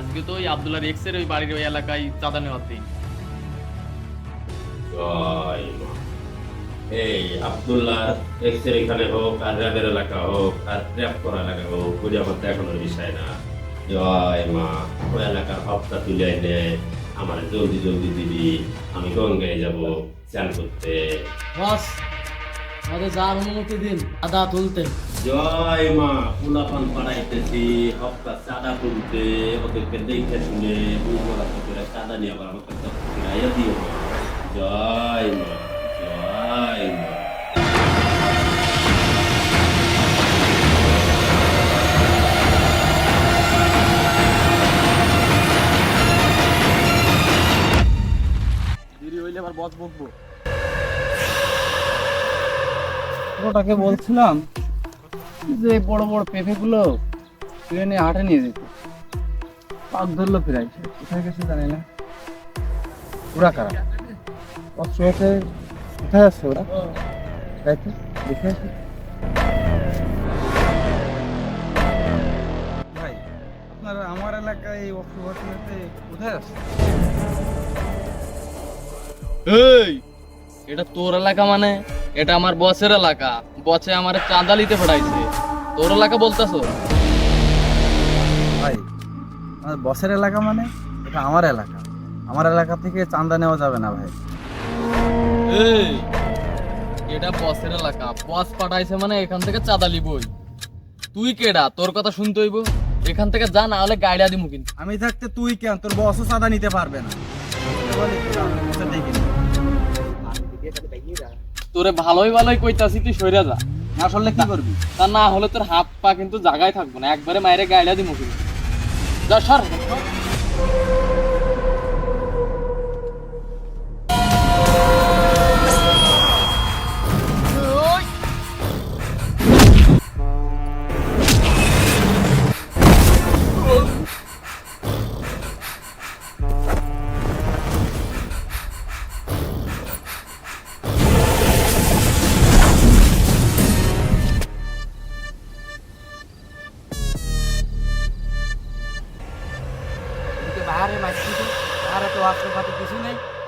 আজকে তো ওই আবদুল্লাহ এক্সের ওই বাড়ির ওই এলাকায় চাঁদা নেওয়ার দিন। এই আব্দুল্লাহ এক্সের এখানে হোক আর র্যাবের এলাকা হোক আর ট্র্যাপ করা এলাকা হোক আমার দেখানোর বিষয় না। জয় মা। ওই এলাকার হপ্তা তুলে এনে আমার জলদি জলদি দিবি। আমি গঙ্গায় যাব চান করতে। বস আমাদের যার অনুমতি দিন আদা তুলতে জয় মা পোলাপান পাড়াইতেছি হপ্তা চাঁদা তুলতে ওদেরকে দেখে শুনে বুঝব করে চাঁদা নিয়ে আবার আমাকে ফিরাইয়া দিও মা। জয় মা জয় মা। আবার বস বকবো। ওটাকে বলছিলাম যে বড় বড় পেঁপেগুলো ট্রেনে হাটে নিয়ে যেত। পাক ধরলো প্রায়। কোথায় গেছে জানি না। ওরা কারা? অস্ট্রেলিয়াতে কোথায় আছে ওরা? তাই তো দেখে আসি। ভাই আপনারা আমার এলাকায় এই কোথায় আছে? এই এটা তোর এলাকা মানে? এটা আমার বসের এলাকা। বসে আমার চাঁদা নিতে পড়াইছে তোর এলাকা বলতেছ? ভাই আমার বসের এলাকা মানে? এটা আমার এলাকা। আমার এলাকা থেকে চাঁদা নেওয়া যাবে না ভাই। এই এটা বসের এলাকা। বস পাঠাইছে মানে এখান থেকে চাঁদা লিবই তুই কেডা? তোর কথা শুনতে হইব। এখান থেকে যা না হলে গাড়িয়া দিমু কিন্তু। আমি থাকতে তুই কেন? তোর বসও চাঁদা নিতে পারবে না। তোরে ভালোই ভালোই কইতাছি তুই সইরা যা। আসলে কি করবি? তা না হলে তোর হাত পা কিন্তু জায়গায় থাকব না। একবারে মায়ের গায়ে দিমু কিন্তু। যা সর। pela África do Sul, né?